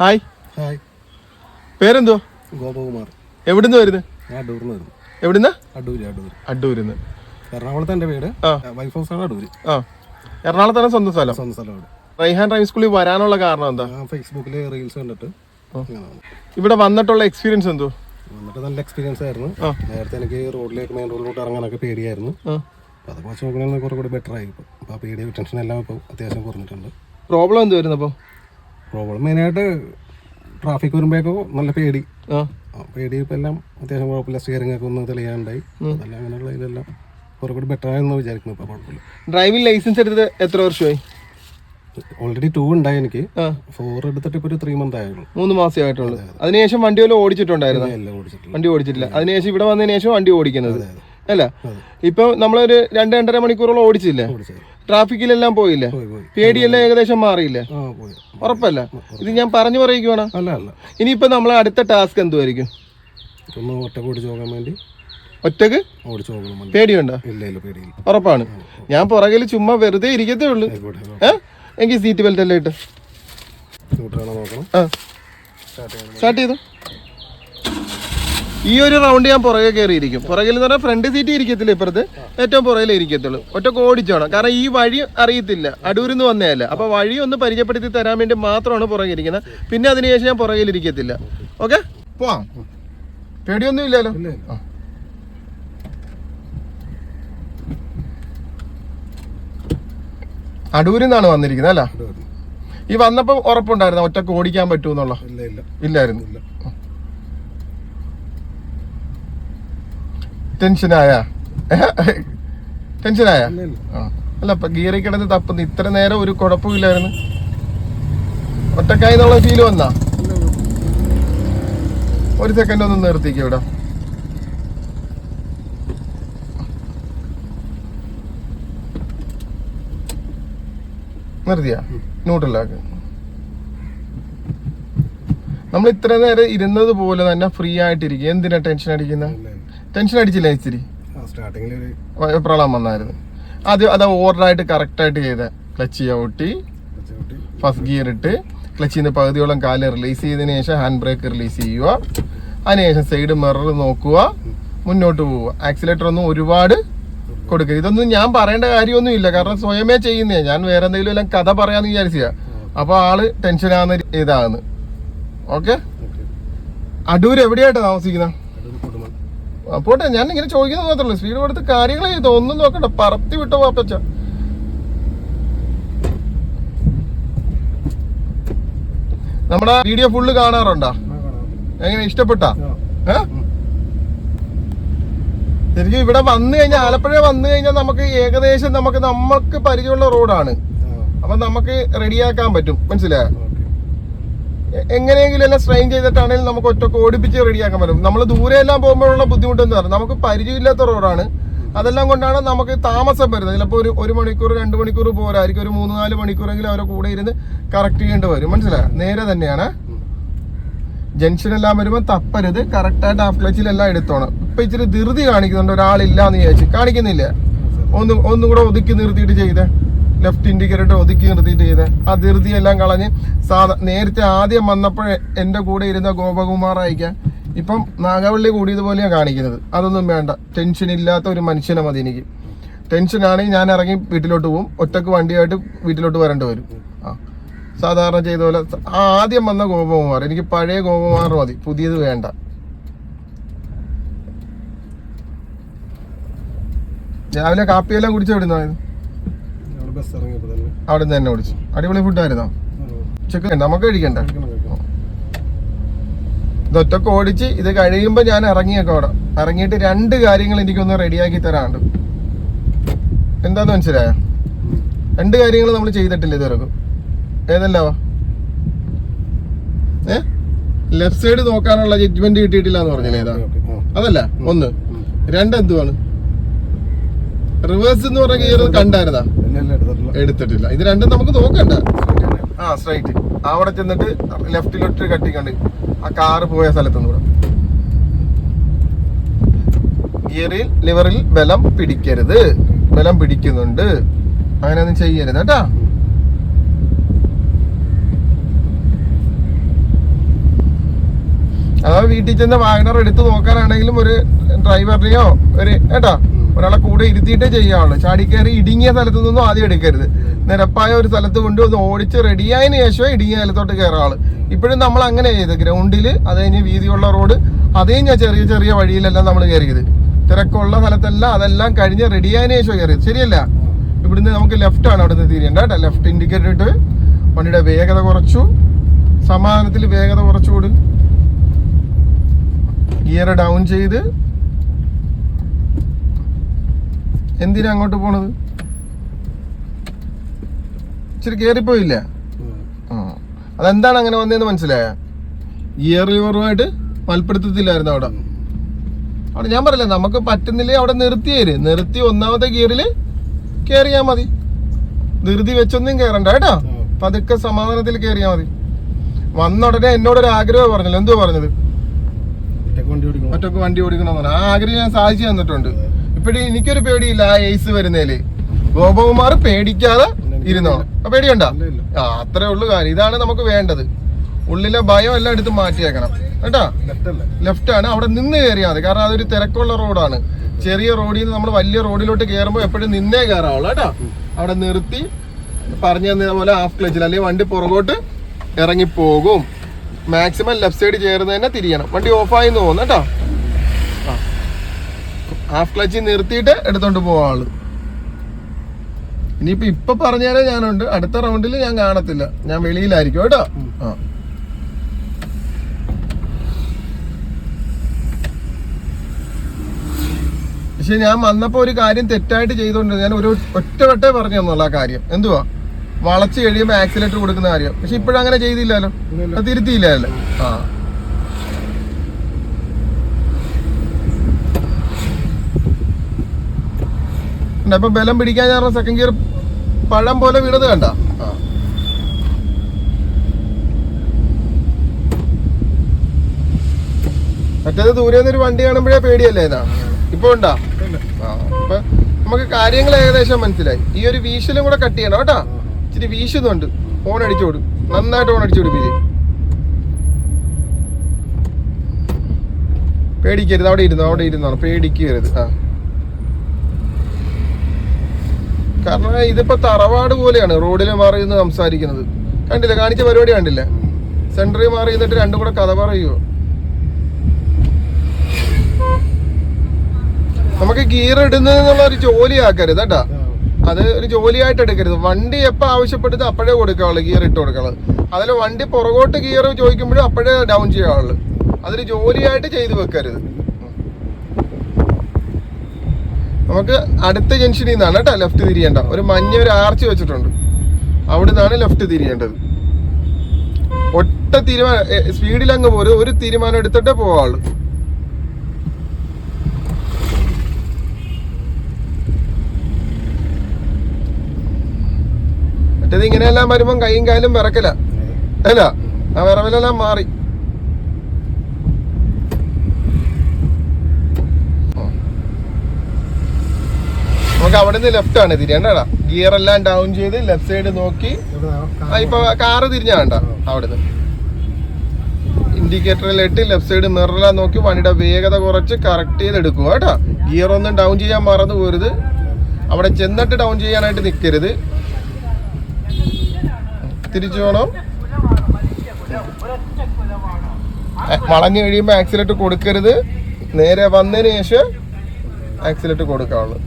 Hi. Hi. പേരെന്തോ Gopakumar. എവിടുന്ന് വരുന്നത് ഞാൻ വരുന്നു. നിന്ന് എവിടുന്ന്? അടൂര് അടൂര്. അടൂരിന്ന്. എറണാകുളത്ത് എന്റെ വീട് വൈഫ് വൈഫ് ഹൗസാണ് അടൂര്. ആ. എറണാകുളത്താണ് സ്വന്തം സ്ഥലം. സ്വന്തം സ്ഥലമാണ് റൈഹാൻ ഡ്രൈവിംഗ് സ്കൂളിൽ വരാനുള്ള കാരണം എന്താ? ഫേസ്ബുക്കിൽ റീൽസ് കണ്ടിട്ട് ഇവിടെ വന്നിട്ടുള്ള എക്സ്പീരിയൻസ് എന്തോ വന്നിട്ട് നല്ല എക്സ്പീരിയൻസ് ആയിരുന്നു. നേരത്തെ എനിക്ക് റോഡിലേക്ക് മെയിൻ റോഡിലോട്ട് ഇറങ്ങാനൊക്കെ പേടിയായിരുന്നു. അപ്പോൾ അത് കുറച്ച് നോക്കണമെങ്കിൽ കുറേ കൂടി ബെറ്റർ ആയി. ഇപ്പോൾ അപ്പോൾ ആ പേടി ടെൻഷൻ എല്ലാം ഇപ്പോൾ അത്യാവശ്യം കുറഞ്ഞിട്ടുണ്ട്. പ്രോബ്ലം എന്ത് വരുന്നു അപ്പോൾ പ്രോബ്ലം മെയിനായിട്ട് ട്രാഫിക് വരുമ്പോഴേക്കും നല്ല പേടി. ആ. പേടി ഇപ്പം എല്ലാം അത്യാവശ്യം കുഴപ്പമില്ല. സ്റ്റിയറിംഗ് ഒക്കെ ഒന്ന് തെളിയാണ്ടായി. അതെല്ലാം അങ്ങനെയുള്ള ഇതെല്ലാം കുറേ കൂടി ബെറ്റർ ആയെന്ന് വിചാരിക്കുന്നു ഇപ്പം കുഴപ്പമില്ല. ഡ്രൈവിംഗ് ലൈസൻസ് എടുത്തത് എത്ര വർഷമായി? ഓൾറെഡി ടൂ ഉണ്ടായി എനിക്ക്. ഫോർ എടുത്തിട്ട് ഇപ്പൊ ഒരു ത്രീ മന്ത് ആയുള്ളൂ. മൂന്ന് മാസമേ ആയിട്ടുള്ളൂ. അതിനുശേഷം വണ്ടി വല്ലതും ഓടിച്ചിട്ടുണ്ടായിരുന്നു? വണ്ടി ഓടിച്ചിട്ടില്ല. അതിനുശേഷം ഇവിടെ വന്നതിന് ശേഷം വണ്ടി ഓടിക്കുന്നത്. അല്ല? ഇപ്പൊ നമ്മളൊരു രണ്ട് രണ്ടര മണിക്കൂറോളം ഓടിച്ചില്ലേ? ട്രാഫിക്കിലെല്ലാം പോയില്ലേ? പോയി പോയി. പേടിയെല്ലാം ഏകദേശം മാറിയില്ലേ? ഉറപ്പല്ല? ഇത് ഞാൻ പറഞ്ഞു പറയുകയാണ് ഇനിയിപ്പോ നമ്മളെ അടുത്ത ടാസ്ക് എന്തുമായിരിക്കും ഒറ്റയ്ക്ക് പേടിയുണ്ടോ? ഉറപ്പാണ്. ഞാൻ പുറകിൽ ചുമ്മാ വെറുതെ ഇരിക്കത്തേ ഉള്ളൂ. എനിക്ക് സീറ്റ് ബെൽറ്റ് എല്ലാം ഇട്ട്. സ്റ്റാർട്ട് ചെയ്തു? ഈ ഒരു റൗണ്ട് ഞാൻ പുറകെ കയറിയിരിക്കും പുറകിൽ എന്ന് പറഞ്ഞാൽ ഫ്രണ്ട് സീറ്റ് ഇരിക്കത്തില്ല ഇപ്പുറത്ത്. ഏറ്റവും പുറകിലേ ഇരിക്കത്തുള്ളൂ. ഒറ്റ ഓടിച്ചോണം. കാരണം ഈ വഴി അറിയത്തില്ല. അടൂരിൽ നിന്ന് വന്നതല്ല. അപ്പൊ വഴി ഒന്ന് പരിചയപ്പെടുത്തി തരാൻ വേണ്ടി മാത്രമാണ് പുറകെ ഇരിക്കുന്നത്. പിന്നെ അതിനുശേഷം ഞാൻ പുറകിൽ ഇരിക്കത്തില്ല. ഓക്കെ? പോവാം. പേടിയൊന്നും ഇല്ലല്ലോ. ഇല്ല ഇല്ല. അടൂരിൽ നിന്നാണ് വന്നിരിക്കുന്നത് അല്ല. ഈ വന്നപ്പോൾ ഉറപ്പുണ്ടായിരുന്നു? ഒറ്റയ്ക്ക് ഓടിക്കാൻ ഇല്ല ഇല്ലായിരുന്നു. ടെൻഷനായ? ടെൻഷനായ. അല്ല അപ്പൊ ഗിയറി കിടന്ന് തപ്പുന്നു ഇത്ര നേരം ഒരു കുഴപ്പമില്ലായിരുന്നു. ഒറ്റക്കായി എന്നുള്ള ഫീൽ വന്നാ? ഒരു സെക്കൻഡ് ഒന്ന് നിർത്തിക്കും ഇവിടെ. നിർത്തിയാ? ന്യൂട്രലാക്ക് നമ്മൾ ഇത്ര നേരം ഇരുന്നത് പോലെ തന്നെ ഫ്രീ ആയിട്ടിരിക്കും എന്തിനാ ടെൻഷൻ അടിക്കുന്ന? ഇല്ല ഇല്ല. ടെൻഷൻ അടിച്ചില്ലേ ഇച്ചിരി? പ്രളയം വന്നായിരുന്നു. അത് അത് ഓർഡറായിട്ട് കറക്റ്റായിട്ട് ചെയ്ത. ക്ലച്ച് ചവിട്ടി ഫസ്റ്റ് ഗിയർ ഇട്ട്. ക്ലച്ചിൽ നിന്ന് പകുതിയോളം കാൽ റിലീസ് ചെയ്തതിന് ശേഷം ഹാൻഡ് ബ്രേക്ക് റിലീസ് ചെയ്യുക. അതിനുശേഷം സൈഡ് മിറർ നോക്കുക. മുന്നോട്ട് പോവുക. ആക്സിലേറ്റർ ഒന്നും ഒരുപാട് കൊടുക്കുക ഇതൊന്നും ഞാൻ പറയേണ്ട കാര്യമൊന്നും ഇല്ല. കാരണം സ്വയമേ ചെയ്യുന്നേ. ഞാൻ വേറെ എന്തെങ്കിലും എല്ലാം കഥ പറയാന്ന് വിചാരിച്ച. അപ്പൊ ആൾ ടെൻഷനാകുന്ന ഇതാണ്. ഓക്കെ അടൂർ എവിടെയായിട്ടാണ് എവിടെയായിട്ടാ താമസിക്കുന്നത് പോട്ടെ ഞാൻ ഇങ്ങനെ ചോദിക്കുന്നത് മാത്രമല്ല സ്പീഡ് കൊടുത്ത് കാര്യങ്ങൾ ചെയ്തോ ഒന്നും നോക്കണ്ട പറത്തി വിട്ടോ പാപ്പച്ച നമ്മുടെ വീഡിയോ ഫുള്ള് കാണാറുണ്ടോ? എങ്ങനെ ഇഷ്ടപ്പെട്ടാ? ശരിക്കും ഇവിടെ വന്നു കഴിഞ്ഞാൽ ആലപ്പുഴ വന്നു കഴിഞ്ഞാൽ നമുക്ക് ഏകദേശം നമുക്ക് നമുക്ക് പരിചയമുള്ള റോഡാണ്. അപ്പൊ നമുക്ക് റെഡിയാക്കാൻ പറ്റും മനസ്സിലായോ? എങ്ങനെയെങ്കിലും എല്ലാം സ്ട്രെയിൻ ചെയ്തിട്ടാണെങ്കിൽ നമുക്ക് ഒറ്റയ്ക്ക് ഓടിപ്പിച്ച് റെഡിയാക്കാൻ പറ്റും. നമ്മൾ ദൂരെ എല്ലാം പോകുമ്പോഴുള്ള ബുദ്ധിമുട്ടെന്ന് പറഞ്ഞാൽ നമുക്ക് പരിചയമില്ലാത്ത റോഡാണ് അതെല്ലാം കൊണ്ടാണ് നമുക്ക് താമസം വരുന്നത്. ചിലപ്പോൾ ഒരു ഒരു മണിക്കൂർ രണ്ട് മണിക്കൂർ പോരായിരിക്കും. ഒരു മൂന്ന് നാല് മണിക്കൂറെങ്കിലും അവരെ കൂടെ ഇരുന്ന് കറക്റ്റ് ചെയ്യേണ്ടി വരും. മനസ്സിലായോ? നേരെ തന്നെയാണ്. ജംഗ്ഷൻ എല്ലാം വരുമ്പോൾ തപ്പരുത്. കറക്റ്റായിട്ട് ഹാഫ് ക്ലച്ചിലെല്ലാം എടുത്തോണം. ഇപ്പൊ ഇച്ചിരി ധൃതി കാണിക്കുന്നുണ്ട്. ഒരാളില്ലാന്ന് വിചാരിച്ച്. കാണിക്കുന്നില്ല. ഒന്ന് ഒന്നും കൂടെ ഒതുക്കി നിർത്തിയിട്ട് ചെയ്തേ. ലെഫ്റ്റ് ഇൻഡിക്കേറ്റർ ഒതുക്കി നിർത്തിയിട്ട് ചെയ്തത് ആ ധൃതിയെല്ലാം കളഞ്ഞ് സാധാ നേരത്തെ ആദ്യം വന്നപ്പോഴേ എന്റെ കൂടെ ഇരുന്ന ഗോപകുമാർ അയക്കാൻ ഇപ്പം നാഗവള്ളി കൂടിയതുപോലെയാണ് കാണിക്കുന്നത്. അതൊന്നും വേണ്ട. ടെൻഷൻ ഇല്ലാത്ത ഒരു മനുഷ്യനെ മതി എനിക്ക്. ടെൻഷൻ ആണെങ്കിൽ ഞാൻ ഇറങ്ങി വീട്ടിലോട്ട് പോകും ഒറ്റയ്ക്ക് വണ്ടിയായിട്ട് വീട്ടിലോട്ട് വരേണ്ടി വരും. ആ. സാധാരണ ചെയ്ത പോലെ ആദ്യം വന്ന ഗോപകുമാർ. എനിക്ക് പഴയ ഗോപകുമാർ മതി. പുതിയത് വേണ്ട. രാവിലെ കാപ്പിയെല്ലാം കുടിച്ചു വിടുന്നായിരുന്നു അവിടെ തന്നെ അവിടെ നിന്ന് തന്നെ ആയിരുന്നോ? അടിപൊളി ഫുഡായിരുന്നോ ഉച്ചയ്ക്ക് നമുക്ക് കഴിക്കണ്ട? ഇതൊറ്റൊക്കെ ഓടിച്ച് ഇത് കഴിയുമ്പോൾ ഞാൻ ഇറങ്ങിയൊക്കെ അവിടെ. ഇറങ്ങിയിട്ട് രണ്ട് കാര്യങ്ങൾ എനിക്കൊന്ന് റെഡിയാക്കി തരാണ്ട് എന്താന്ന് മനസ്സിലായോ? രണ്ട് കാര്യങ്ങൾ നമ്മൾ ചെയ്തിട്ടില്ല ഇതുവരെ? ഏതല്ലാവാ? ഏ? ലെഫ്റ്റ് സൈഡ് നോക്കാനുള്ള ജഡ്ജ്മെന്റ് കിട്ടിയിട്ടില്ല എന്ന് പറഞ്ഞില്ലേ ഏതാ അതല്ല ഒന്ന്. രണ്ട് എന്തുവാണ് റിവേഴ്സ് എന്ന് പറഞ്ഞ ഗിയർ കണ്ടായിരുന്നാ? എടുത്തിട്ടില്ല. ഇത് രണ്ടും നമുക്ക് നോക്കണ്ട. ആ സ്ട്രൈറ്റ് അവിടെ ചെന്നിട്ട് ലെഫ്റ്റിലോട്ട് കട്ടിക്കണ്ട്. ആ കാറ് പോയ സ്ഥലത്തുനിന്ന് കൂടെ. ഗിയറിൽ ലിവറിൽ ബലം പിടിക്കരുത്. ബലം പിടിക്കുന്നുണ്ട്. അങ്ങനെയൊന്നും ചെയ്യരുത് കേട്ടാ. അതാ വീട്ടിൽ ചെന്ന് വാഗണർ എടുത്ത് നോക്കാനാണെങ്കിലും ഒരു ഡ്രൈവറിനെയോ ഒരു കേട്ടാ? ഒരാളെ കൂടെ ഇരുത്തിയിട്ടേ ചെയ്യാവുള്ളൂ. ചാടിക്കയറി ഇടുങ്ങിയ സ്ഥലത്തു നിന്നും ആദ്യം എടുക്കരുത്. നിരപ്പായ ഒരു സ്ഥലത്ത് കൊണ്ട് ഒന്ന് ഓടിച്ച് റെഡിയായതിനു ശേഷമേ ഇടുങ്ങിയ സ്ഥലത്തോട്ട് കയറാൾ ഇപ്പോഴും നമ്മൾ അങ്ങനെ ചെയ്ത് ഗ്രൗണ്ടിൽ അത് കഴിഞ്ഞ് വീതിയുള്ള റോഡ് അതേ ഞാൻ ചെറിയ ചെറിയ വഴിയിലെല്ലാം നമ്മൾ കയറിയത്. തിരക്കുള്ള സ്ഥലത്തെല്ലാം അതെല്ലാം കഴിഞ്ഞ് റെഡിയായതിനു ശേഷം കയറിയത്. ശരിയല്ല? ഇവിടുന്ന് നമുക്ക് ലെഫ്റ്റ് ആണ് അവിടുന്ന് തിരിയേണ്ട കേട്ടോ. ലെഫ്റ്റ് ഇൻഡിക്കേറ്റർ ഇട്ട് വണ്ടിയുടെ വേഗത കുറച്ചു. സമാധാനത്തിൽ വേഗത കുറച്ചുകൂടി. ഗിയർ ഡൗൺ ചെയ്ത് എന്തിനാ അങ്ങോട്ട് പോണത്? ഇച്ചിരി കയറിപ്പോയില്ല ആ. അതെന്താണ് അങ്ങനെ വന്നതെന്ന് മനസ്സിലായ? ഇയർ ലിവറുമായിട്ട് മൽപ്പെടുത്തത്തില്ലായിരുന്നു അവിടെ. അവിടെ ഞാൻ പറയില്ല നമുക്ക് പറ്റുന്നില്ലേ അവിടെ നിർത്തിയേര്. നിർത്തി ഒന്നാമത്തെ ഗിയറിൽ കയറിയാൽ മതി. ധൃതി വെച്ചൊന്നും കയറണ്ട കേട്ടോ? പതുക്കെ സമാധാനത്തിൽ കയറിയാൽ മതി. വന്ന ഉടനെ എന്നോടൊരു ആഗ്രഹം പറഞ്ഞല്ലോ? എന്തോ പറഞ്ഞത്? ഒറ്റയ്ക്ക് വണ്ടി ഓടിക്കണം? ആ ആഗ്രഹം ഞാൻ സാധിച്ചു തന്നിട്ടുണ്ട്. ഇപ്പഴും എനിക്കൊരു പേടിയില്ല ആ എയ്സ് വരുന്നതിൽ ഗോപകുമാർ പേടിക്കാതെ ഇരുന്നോ? പേടിയുണ്ടോ. ആ അത്രേ ഉള്ളു കാര്യം. ഇതാണ് നമുക്ക് വേണ്ടത്. ഉള്ളിലെ ഭയം എല്ലാം എടുത്ത് മാറ്റിയേക്കണം. കേട്ടാ? ലെഫ്റ്റ് ആണ്. അവിടെ നിന്ന് കയറിയാൽ മതി. കാരണം അതൊരു തിരക്കുള്ള റോഡാണ്. ചെറിയ റോഡിൽ നിന്ന് നമ്മൾ വലിയ റോഡിലോട്ട് കയറുമ്പോൾ എപ്പോഴും നിന്നേ കയറാവുള്ളൂ കേട്ടോ? അവിടെ നിർത്തി പറഞ്ഞു തന്ന പോലെ ഹാഫ് ക്ലച്ചിൽ അല്ലെങ്കിൽ വണ്ടി പുറകോട്ട് ഇറങ്ങി പോകും. മാക്സിമം ലെഫ്റ്റ് സൈഡ് ചേർന്ന് തന്നെ തിരിയണം. വണ്ടി ഓഫായി തോന്നുന്നു. കേട്ടോ? ഹാഫ് ക്ലച്ച് നിർത്തിയിട്ട് എടുത്തോണ്ട് പോവാൾ ഇനിയിപ്പോ ഇപ്പൊ പറഞ്ഞാലേ ഞാനുണ്ട്. അടുത്ത റൗണ്ടിൽ ഞാൻ കാണത്തില്ല. ഞാൻ വെളിയിലായിരിക്കും കേട്ടോ. ആ. പക്ഷെ ഞാൻ വന്നപ്പോ ഒരു കാര്യം തെറ്റായിട്ട് ചെയ്തോണ്ട് ഞാൻ ഒരു ഒറ്റ വട്ടേ പറഞ്ഞു തന്നുള്ള ആ കാര്യം. എന്തുവാ? വളച്ച് കഴിയുമ്പോ ആക്സിലേറ്റർ കൊടുക്കുന്ന കാര്യം. പക്ഷെ ഇപ്പോഴങ്ങനെ ചെയ്തില്ലല്ലോ. തിരുത്തിയില്ലല്ലോ. ആ ഉണ്ട്, അപ്പൊ ബലം പിടിക്കാൻ ഞാൻ സെക്കൻഡ് ഗിയർ പഴം പോലെ വീണത് കണ്ട? മറ്റേത് ദൂരെ നിന്ന് ഒരു വണ്ടി കാണുമ്പോഴേ പേടിയല്ലേ ഇതാ? ഇപ്പൊ ഉണ്ടാ? അപ്പൊ നമുക്ക് കാര്യങ്ങൾ ഏകദേശം മനസ്സിലായി. ഈ ഒരു വീശലും കൂടെ കട്ട് ചെയ്യണം കേട്ടാ. ഇച്ചിരി വീശുന്നുണ്ട്. ഫോൺ അടിച്ചോട് നന്നായിട്ട് ഫോൺ അടിച്ചോട് കൊടുക്കില്ലേ പേടിക്കരുത്. അവിടെ ഇരുന്നു അവിടെ ഇരുന്നാണ് പേടിക്കരുത്. ആ. കാരണം ഇതിപ്പോ തറവാട് പോലെയാണ്. റോഡിൽ മാറി നിന്ന് സംസാരിക്കുന്നത്. കണ്ടില്ല? കാണിച്ച പരിപാടി കണ്ടില്ല? സെന്ററിൽ മാറി നിന്നിട്ട് രണ്ടും കൂടെ കഥ പറയുമോ നമുക്ക് ഗിയർ ഇടുന്നത് ഒരു ജോലി ആക്കരുത് കേട്ടാ. അത് ഒരു ജോലിയായിട്ട് എടുക്കരുത്. വണ്ടി എപ്പോൾ ആവശ്യപ്പെട്ടത് അപ്പോഴേ കൊടുക്കാവുള്ളൂ ഗിയർ ഇട്ട് കൊടുക്കാവുള്ളൂ അതിൽ വണ്ടി പുറകോട്ട് ഗിയർ ചോദിക്കുമ്പോഴും അപ്പോഴേ ഡൗൺ ചെയ്യാവുള്ളൂ അതൊരു ജോലിയായിട്ട് ചെയ്തു വെക്കരുത്. നമുക്ക് അടുത്ത ജംഗ്ഷനിൽ നിന്നാണ് കേട്ടോ ലെഫ്റ്റ് തിരിയേണ്ട. ഒരു മഞ്ഞ ഒരു ആർച്ച് വെച്ചിട്ടുണ്ട്. അവിടെ നിന്നാണ് ലെഫ്റ്റ് തിരിയേണ്ടത്. ഒറ്റ തീരുമാനം സ്പീഡിൽ അങ്ങ് പോരും. ഒരു തീരുമാനം എടുത്തിട്ടേ പോവാള്ളൂ മറ്റേത് ഇങ്ങനെയെല്ലാം വരുമ്പം കൈയും കാലും വിറക്കല. അല്ല ആ വിറവലെല്ലാം മാറി. നമുക്ക് അവിടെ നിന്ന് ലെഫ്റ്റ് ആണ് തിരിയണ്ടടാ ഗിയർ എല്ലാം ഡൗൺ ചെയ്ത് ലെഫ്റ്റ് സൈഡ് നോക്കി. ഇപ്പൊ കാറ് തിരിഞ്ഞ വേണ്ട ഇൻഡിക്കേറ്ററിൽ ഇൻഡിക്കേറ്ററിലിട്ട് ലെഫ്റ്റ് സൈഡ് മിററെല്ലാം നോക്കി വണ്ടിയുടെ വേഗത കുറച്ച് കറക്റ്റ് ചെയ്ത് എടുക്കുക കേട്ടോ? ഗിയർ ഒന്നും ഡൗൺ ചെയ്യാൻ മറന്നു പോരുത്. അവിടെ ചെന്നിട്ട് ഡൗൺ ചെയ്യാനായിട്ട് നിൽക്കരുത് തിരിച്ചു പോകണം വളഞ്ഞു കഴിയുമ്പോൾ ആക്സിലേറ്റർ കൊടുക്കരുത്. നേരെ വന്നതിന് ശേഷം ആക്സിലേറ്റർ കൊടുക്കാവുള്ളൂ.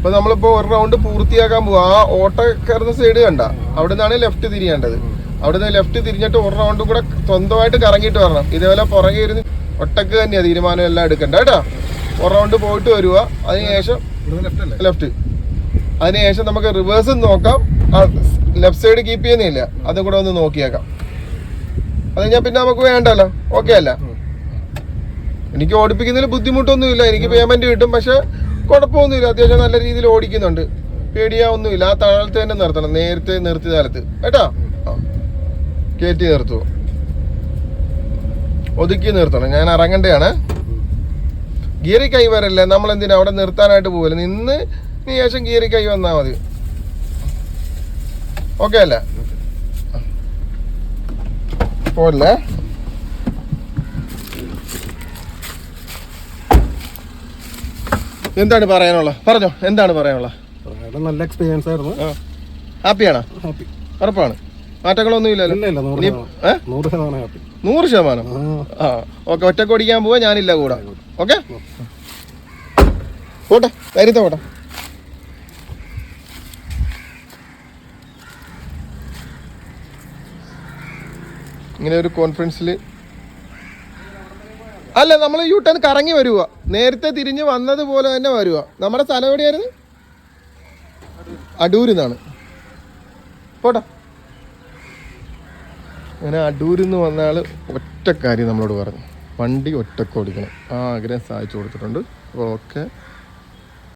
ഇപ്പൊ നമ്മളിപ്പോ ഒരു റൗണ്ട് പൂർത്തിയാക്കാൻ പോവാ. ആ ഓട്ട കയറുന്ന സൈഡ് കണ്ട. അവിടെ നിന്നാണ് ലെഫ്റ്റ് തിരിയേണ്ടത്. അവിടുന്ന് ലെഫ്റ്റ് തിരിഞ്ഞിട്ട് ഒരു റൗണ്ട് കൂടെ സ്വന്തമായിട്ട് കറങ്ങിയിട്ട് വരണം. ഇതേപോലെ പുറകെ ഇരുന്ന് ഒട്ടക്ക് തന്നെയാ തീരുമാനം എല്ലാം എടുക്കണ്ട. കേട്ടോ? ഒരു റൗണ്ട് പോയിട്ട് വരിക അതിനുശേഷം ലെഫ്റ്റ് അതിനുശേഷം നമുക്ക് റിവേഴ്സ് നോക്കാം. ലെഫ്റ്റ് സൈഡ് കീപ്പ് ചെയ്യുന്നില്ല അതും കൂടെ ഒന്ന് നോക്കിയേക്കാം. അത് ഞാൻ പിന്നെ നമുക്ക് വേണ്ടല്ലോ. ഓക്കെ അല്ല? എനിക്ക് ഓടിപ്പിക്കുന്നതിൽ ബുദ്ധിമുട്ടൊന്നുമില്ല. എനിക്ക് പേയ്മെന്റ് കിട്ടും. പക്ഷെ കുഴപ്പമൊന്നുമില്ല. അത്യാവശ്യം നല്ല രീതിയിൽ ഓടിക്കുന്നുണ്ട്. പേടിയാവൊന്നുമില്ല. ആ താഴത്ത് തന്നെ നിർത്തണം. നേരത്തെ നിർത്തിയ കാലത്ത്. കേട്ടാ. കയറ്റി നിർത്തുവോ ഒതുക്കി നിർത്തണം. ഞാൻ ഇറങ്ങണ്ടയാണ് ഗിയറി കൈ വരല്ലേ? നമ്മൾ എന്തിനാ അവിടെ നിർത്താനായിട്ട് പോകില്ല നിന്ന് നീ ശേഷം ഗിയറി കൈ വന്നാ മതി. ഓക്കെ അല്ലേ? പോരല്ലേ എന്താണ് പറയാനുള്ള പറഞ്ഞോ എന്താണ് പറയാനുള്ള നല്ല എക്സ്പീരിയൻസ് ആയിരുന്നു. ഹാപ്പിയാണോ? ഹാപ്പി. ഉറപ്പാണ്. മാറ്റങ്ങളൊന്നും ഇല്ലല്ലോ? ഇല്ല ഇല്ല നൂറ് ശതമാനം. ആ. ഓക്കെ ഒറ്റയ്ക്ക് ഓടിക്കാൻ പോവാ ഞാനില്ല കൂടെ. ഓക്കെ? പോട്ടെ കരുത്ത പോട്ടെ. ഇങ്ങനെ ഒരു കോൺഫറൻസിൽ അല്ല നമ്മൾ യു ടേൺ കറങ്ങി വരുക നേരത്തെ തിരിഞ്ഞ് വന്നതുപോലെ തന്നെ വരുക നമ്മുടെ സ്ഥലം എവിടെയായിരുന്നു? അടൂരിൽ നിന്നാണ്. പോട്ടെ. അങ്ങനെ അടൂരിൽ നിന്ന് വന്ന ആൾ ഒറ്റ കാര്യം നമ്മളോട് പറഞ്ഞു. വണ്ടി ഒറ്റയ്ക്ക് ഓടിക്കണം. ആ ആഗ്രഹം സാധിച്ചു കൊടുത്തിട്ടുണ്ട്. ഓക്കെ.